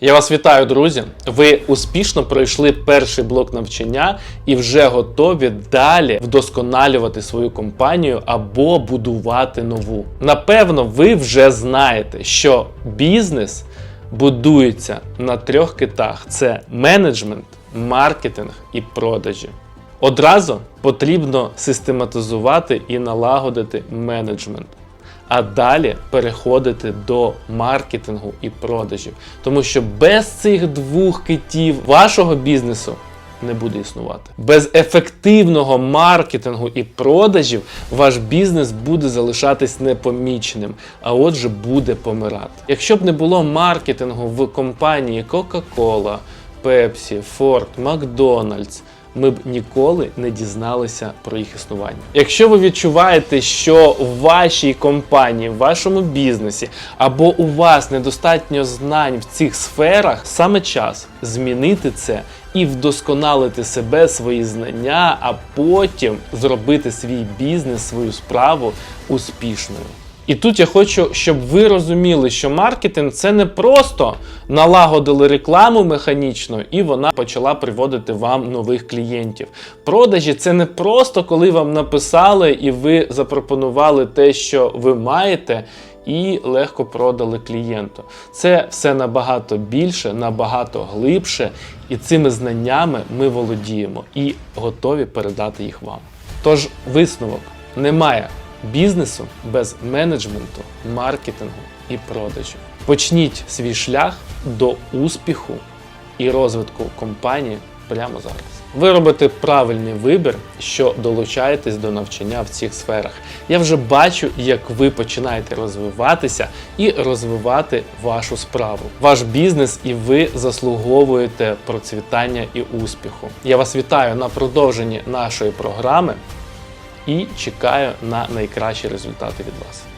Я вас вітаю, друзі! Ви успішно пройшли перший блок навчання і вже готові далі вдосконалювати свою компанію або будувати нову. Напевно, ви вже знаєте, що бізнес будується на трьох китах: це менеджмент, маркетинг і продажі. Одразу потрібно систематизувати і налагодити менеджмент а далі переходити до маркетингу і продажів. Тому що без цих двох китів вашого бізнесу не буде існувати. Без ефективного маркетингу і продажів ваш бізнес буде залишатись непоміченим, а отже, буде помирати. Якщо б не було маркетингу в компанії Coca-Cola, Pepsi, Ford, McDonald's, ми б ніколи не дізналися про їх існування. Якщо ви відчуваєте, що в вашій компанії, в вашому бізнесі або у вас недостатньо знань в цих сферах, саме час змінити це і вдосконалити себе, свої знання, а потім зробити свій бізнес, свою справу успішною. І тут я хочу, щоб ви розуміли, що маркетинг це не просто налагодили рекламу механічно, і вона почала приводити вам нових клієнтів. Продажі це не просто коли вам написали і ви запропонували те, що ви маєте. І легко продали клієнту. Це все набагато більше, набагато глибше, і цими знаннями ми володіємо і готові передати їх вам. Тож висновок немає бізнесу без менеджменту, маркетингу і продажів. Почніть свій шлях до успіху і розвитку компанії прямо зараз. Ви робите правильний вибір, що долучаєтесь до навчання в цих сферах. Я вже бачу, як ви починаєте розвиватися і розвивати вашу справу, ваш бізнес, і ви заслуговуєте процвітання і успіху. Я вас вітаю на продовженні нашої програми і чекаю на найкращі результати від вас.